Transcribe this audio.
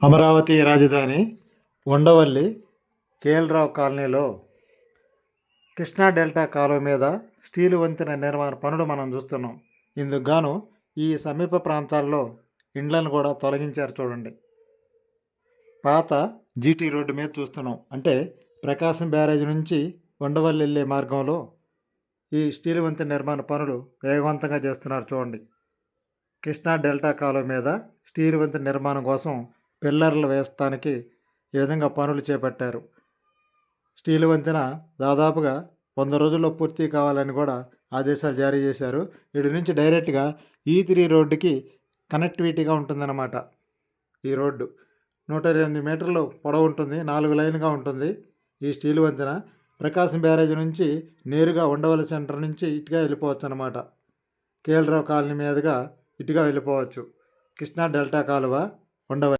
అమరావతి రాజధాని ఉండవల్లి కేఎల్రావు కాలనీలో కృష్ణా డెల్టా కాలువ మీద స్టీలు వంతెన నిర్మాణ పనులు మనం చూస్తున్నాం. ఇందుకు గాను ఈ సమీప ప్రాంతాల్లో ఇండ్లను కూడా తొలగించారు చూడండి. పాత జీటీ రోడ్డు మీద చూస్తున్నాం. అంటే ప్రకాశం బ్యారేజ్ నుంచి ఉండవల్లి వెళ్ళే మార్గంలో ఈ స్టీల్ వంతెన నిర్మాణ పనులు వేగవంతంగా చేస్తున్నారు చూడండి. కృష్ణా డెల్టా కాలువ మీద స్టీల్ వంతెన నిర్మాణం కోసం పిల్లర్లు వేస్తానికి ఈ విధంగా పనులు చేపట్టారు. స్టీల్ వంతెన దాదాపుగా వంద రోజుల్లో పూర్తి కావాలని కూడా ఆదేశాలు జారీ చేశారు. ఇటు నుంచి డైరెక్ట్గా ఈ త్రీ రోడ్డుకి కనెక్టివిటీగా ఉంటుందన్నమాట. ఈ రోడ్డు నూట ఇరవై ఎనిమిది మీటర్లు పొడవు ఉంటుంది నాలుగు లైన్గా ఉంటుంది. ఈ స్టీల్ వంతెన ప్రకాశం బ్యారేజ్ నుంచి నేరుగా ఉండవల్లి సెంటర్ నుంచి ఇటుగా వెళ్ళిపోవచ్చు అనమాట కేఎల్రావు కాలనీ మీదుగా ఇటుగా వెళ్ళిపోవచ్చు. కృష్ణా డెల్టా కాలువ ఉండవల్లి